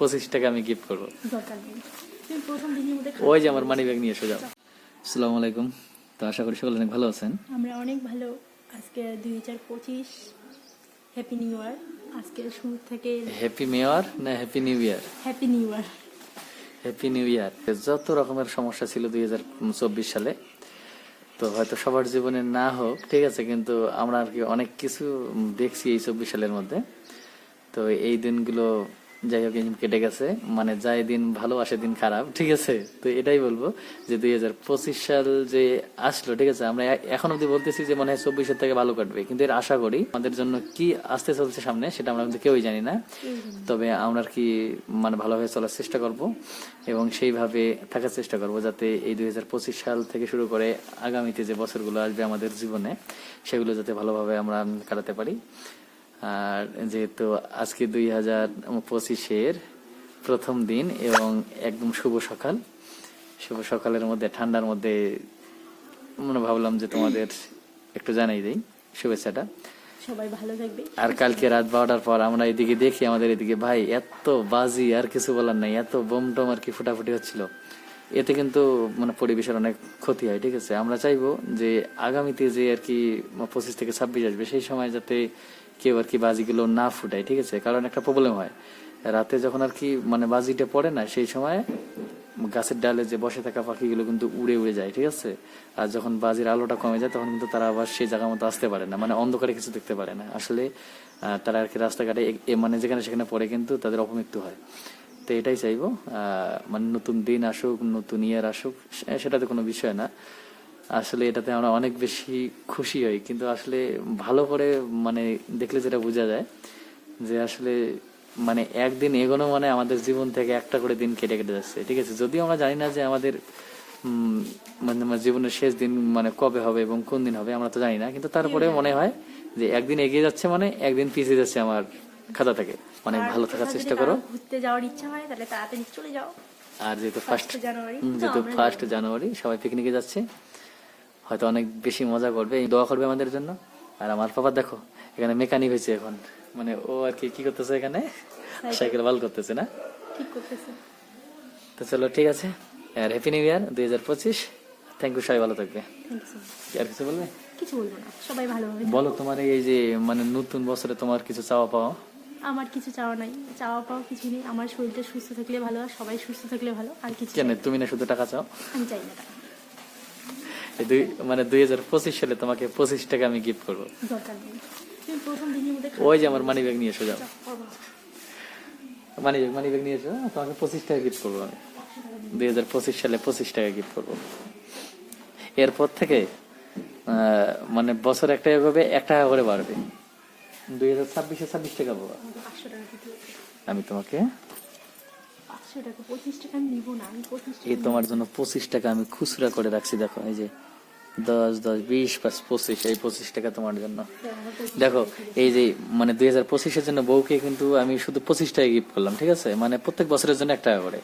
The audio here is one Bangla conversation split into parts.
পঁচিশ টাকা আমি গিফট করব। ওই যে আমার মানি ব্যাগ নিয়ে এসে যাও। আসসালামু আলাইকুম। তো আশা করি সকলে অনেক ভালো আছেন। আমরা অনেক ভালো। আজকে দুই হাজার পঁচিশ হ্যাপি নিউ ইয়ার আজকে শুরু থেকে হ্যাপি মেয়ার না happy new year happy new year happy new year যত রকমের সমস্যা ছিল দুই হাজার চব্বিশ সালে তো হয়তো সবার জীবনে না হোক ঠিক আছে কিন্তু আমরা আর কি অনেক কিছু দেখছি এই চব্বিশ সালের মধ্যে। তো এই দিনগুলো যাই হোক কেটে গেছে। মানে যাই দিন ভালো, আসে দিন খারাপ, ঠিক আছে? তো এটাই বলব যে দুই হাজার পঁচিশ সাল যে আসলো, ঠিক আছে? আমরা এখন অব্দি বলতেছি যে মনে হয় চব্বিশের থেকে ভালো কাটবে। কিন্তু এর আশা করি আমাদের জন্য কি আসতে চলছে সামনে সেটা আমরা কিন্তু কেউই জানি না। তবে আমরা কি মানে ভালোভাবে চলার চেষ্টা করব এবং সেইভাবে থাকার চেষ্টা করব যাতে এই দুই হাজার পঁচিশ সাল থেকে শুরু করে আগামীতে যে বছরগুলো আসবে আমাদের জীবনে, সেগুলো যাতে ভালোভাবে আমরা কাটাতে পারি। আর যেহেতু আজকে দুই হাজার পঁচিশের প্রথম দিন এবং একদম শুভ সকাল শুভ সকালের মধ্যে ঠান্ডার মধ্যে মনে ভাবলাম যে তোমাদের একটু জানাই দেই শুভেচ্ছাটা। সবাই ভালো থাকবে। আর কালকে রাত বারোটার পর আমরা এদিকে দেখি আমাদের এদিকে ভাই এত বাজি আর কিছু বলার নাই এত বোম টোম আর কি ফুটাফুটি হচ্ছিল। এতে কিন্তু মানে পরিবেশের অনেক ক্ষতি হয় ঠিক আছে? আমরা চাইব যে আগামীতে যে আর কি পঁচিশ থেকে ছাব্বিশ আসবে সেই সময় যাতে কেউ আর কি বাজিগুলো না ফুটায়, ঠিক আছে? কারণ একটা প্রবলেম হয়। রাতে যখন আর কি মানে বাজিটা পড়ে না, সেই সময় গাছের ডালে যে বসে থাকা পাখিগুলো কিন্তু উড়ে উড়ে যায়, ঠিক আছে? আর যখন বাজির আলোটা কমে যায়, তখন কিন্তু তারা আবার সেই জায়গা মতো আসতে পারে না মানে অন্ধকারে কিছু দেখতে পারে না। আসলে তারা আর কি রাস্তাঘাটে মানে যেখানে সেখানে পড়ে কিন্তু তাদের অপমৃত্যু হয়। তো এটাই চাইব মানে নতুন দিন আসুক, নতুন ইয়ার আসুক সেটাতে কোনো বিষয় না। আসলে এটাতে আমরা অনেক বেশি খুশি হই। কিন্তু আসলে ভালো করে মানে দেখলে যেটা বোঝা যায় যে আসলে মানে একদিন এগোনো মানে আমাদের জীবন থেকে একটা করে দিন কেটে কেটে যাচ্ছে। ঠিক আছে? যদিও আমরা জানি না যে আমাদের মানে আমার জীবনের শেষ দিন মানে কবে হবে এবং কোন দিন হবে আমরা তো জানি না। কিন্তু তারপরে মনে হয় যে একদিন এগিয়ে যাচ্ছে মানে একদিন পিছিয়ে যাচ্ছে আমার খাতা থেকে। অনেক ভালো থাকার চেষ্টা করো ঘুরতে যাওয়ার ইচ্ছা হয় তাহলে তাড়াতাড়ি চলে যাও। আর যেহেতু ফার্স্ট ফার্স্ট জানুয়ারি যেহেতু ফার্স্ট জানুয়ারি সবাই পিকনিকে যাচ্ছে। হয়তো অনেক বেশি মজা করবে। দোয়া করবে আমাদের জন্য। আর আমার পাপা দেখো এখানে মেকানিক হয়েছে এখন। মানে ও আর কি কি করতেছে এখানে? সাইকেল। ভালো করতেছে না? তো চলো ঠিক আছে। আর হ্যাপি নিউ ইয়ার দুই হাজার পঁচিশ। থ্যাংক ইউ সবাই ভালো থাকবে। আর কিছু বলবে? কিছু বলব না সবাই ভালো হবে। বলো তোমার এই যে মানে নতুন বছরে তোমার কিছু চাওয়া পাওয়া? আমার কিছু চাওয়া নাই। চাওয়া পাওয়া কিছু নেই। আমার শরীরটা সুস্থ থাকলে ভালো আর সবাই সুস্থ থাকলে ভালো আর কিছু কেন? তুমি না শুধু টাকা চাও? আমি চাই না টাকা। দুই মানে দুই হাজার পঁচিশ সালে তোমাকে পঁচিশ টাকা আমি গিফট করব। ওই যে আমার মানি ব্যাগ নিয়ে এসে যাও। মানি ব্যাগ মানি ব্যাগ নিয়ে এসো তোমাকে পঁচিশ টাকা গিফট করব আমি। দুই হাজার পঁচিশ সালে পঁচিশ টাকা গিফট করব। এরপর থেকে মানে বছর একটা এভাবে এক টাকা করে বাড়বে। দুই হাজার ছাব্বিশে ছাব্বিশ টাকা পাবো। আমি তোমাকে এই তোমার জন্য পঁচিশ টাকা আমি খুচরা করে রাখছি দেখো এই যে দশ দশ বিশ পাঁচ পঁচিশ এই পঁচিশ টাকা তোমার জন্য। দেখো এই যে মানে দুই হাজার পঁচিশের জন্য বউকে কিন্তু আমি শুধু পঁচিশ টাকা গিফট করলাম ঠিক আছে? মানে প্রত্যেক বছরের জন্য এক টাকা করে।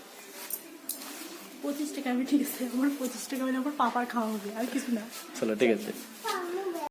পঁচিশ টাকা আমি ঠিক আছে আমার পঁচিশ টাকা আমার পাপার খাওয়া হবে আর কিছু না। চলো ঠিক আছে।